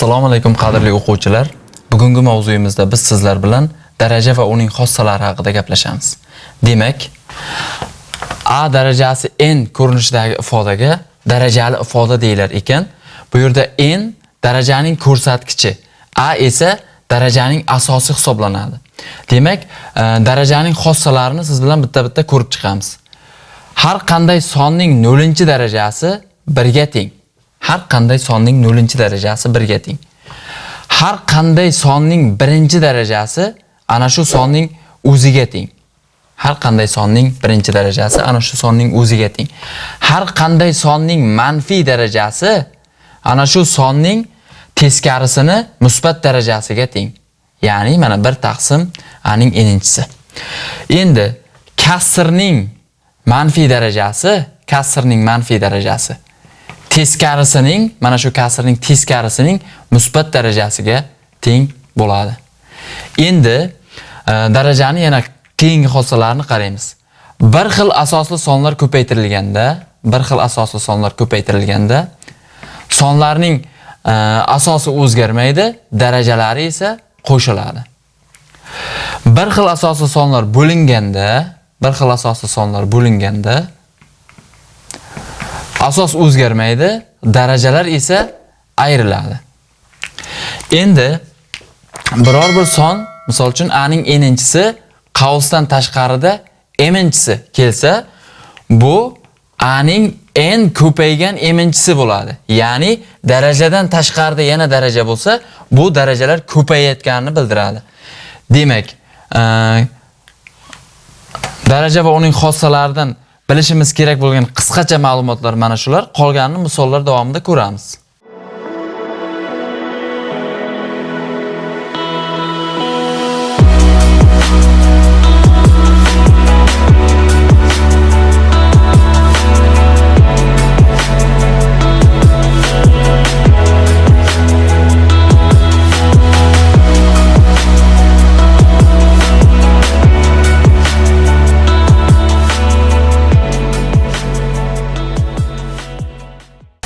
Assalomu alaykum qadrli o'quvchilar. Bugungi mavzuyimizda biz sizlar bilan daraja va uning xossalari haqida gaplashamiz. Demak, A darajasi n ko'rinishidagi ifodaga darajali ifoda deyilar ekan. Bu yerda n darajaning ko'rsatkichi, a esa darajaning asosi hisoblanadi. Demak, e, darajaning xossalarini siz bilan bitta-bitta ko'rib chiqamiz. Har qanday sonning 0 darajasi 1 ga teng. Har qanday sonning 0 darajasi 1 ga teng. Har qanday sonning 1 darajasi ana shu sonning o'ziga teng. Har qanday sonning 1 darajasi ana shu sonning o'ziga teng. Har qanday sonning manfiy darajasi ana shu sonning teskarisini musbat darajasiga teng. Ya'ni mana 1 taqsim a ning. Endi kasrning manfiy darajasi, kasrning manfiy darajasi teskarisining mana shu kasrning teskarisining musbat darajasiga teng bo'ladi. Endi e, darajani yana keyingi xossalarini qaraymiz. Bir xil asosli sonlar ko'paytirilganda, bir xil asosli sonlar ko'paytirilganda sonlarning e, asosi o'zgarmaydi, darajalari esa qo'shiladi. Bir xil asosli sonlar bo'linganda, bir xil asosli sonlar bo'linganda asos o'zgarmaydi, darajalar esa ayriladi. Endi biror bir son, misol uchun a ning n'inchisi qavsdan tashqarida eminchisi kelsa, bu a ning n ko'paygan eminchisi bo'ladi. Ya'ni darajadan tashqarida yana daraja bo'lsa, bu darajalar ko'payayotganini bildiradi. Demak, daraja va uning xossalaridan bilishimiz kerak bo'lgan qisqacha ma'lumotlar mana shular. Qolganini misollar davomida ko'ramiz.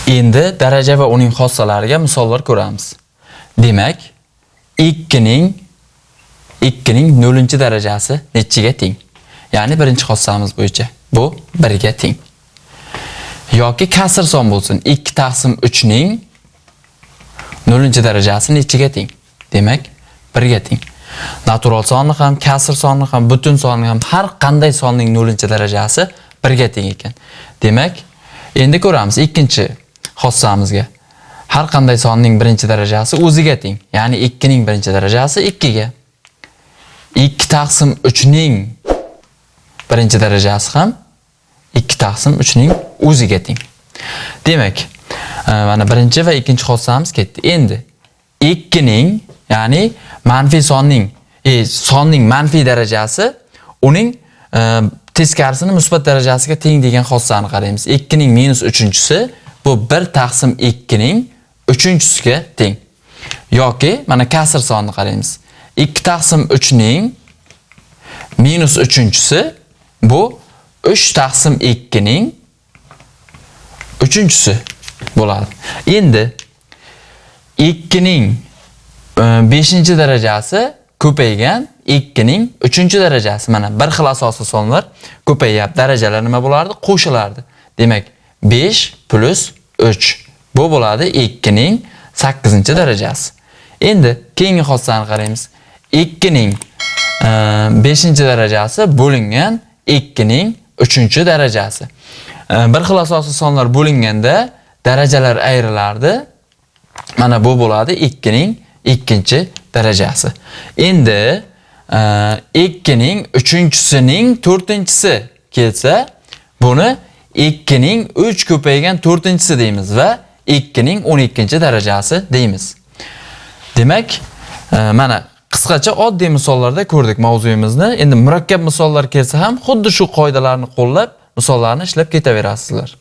Endi daraja va uning xossalariga misollar ko'ramiz. Demak, 2 ning 2 ning 0 darajasi nechiga teng? Ya'ni birinchi xossamiz bo'yicha bu 1 ga teng. Yoki kasr son bo'lsin. 2 taqsim 3 ning 0 darajasi nechiga teng? Demak, 1 ga teng. Natural sonni ham, kasr sonni ham, butun sonni ham har qanday sonning 0 darajasi 1 ga teng endi ko'ramiz ikkinchi xossamizga. Har qanday sonning birinchi darajasi o'ziga teng. Ya'ni 2 ning birinchi darajasi 2 ga. 2 taqsim 3 ning birinchi darajasi ham 2 taqsim 3 ning o'ziga teng. Demak, e, mana birinchi va ikkinchi xossamiz ketdi. Endi 2 ning, ya'ni manfiy sonning, e, sonning manfiy darajasi uning e, teskarisini musbat darajasiga teng degan xossani qaraymiz. 2 ning minus 3-chisi bu 1 taqsim 2 ning 3-chisiga teng. Yoki mana kasr sonni qaraymiz. 2 taqsim 3 ning minus 3-chisi bu 3 taqsim 2 ning 3-chisi bo'ladi. Endi 2 ning 5 darajasi ko'paygan 2 ning 3 darajasi mana bir xil asosli sonlar ko'payyapti. Darajalar nima bo'lardi? Qo'shilardi. Demak, 5 plus 3 bu bo'ladi 2 ning 8 darajasi. Endi keyingi xossani qaraymiz. 2 ning 5 darajasi bo'lingan 2 ning 3 darajasi. Bir xil asosli sonlar bo'linganda darajalar ayrilardi. Mana bu bo'ladi 2 ning 2 darajasi. Endi 2 ning 3-chisining 4-chisi kelsa, buni 2 ning 3 ko'paygan 4-chisi deymiz va 2 ning 12 darajasi deymiz. Demak, mana qisqacha oddiy misollarda ko'rdik mavzuyimizni. Endi murakkab misollar kelsa ham xuddi shu qoidalarni qo'llab misollarni ishlab ketaverasizlar.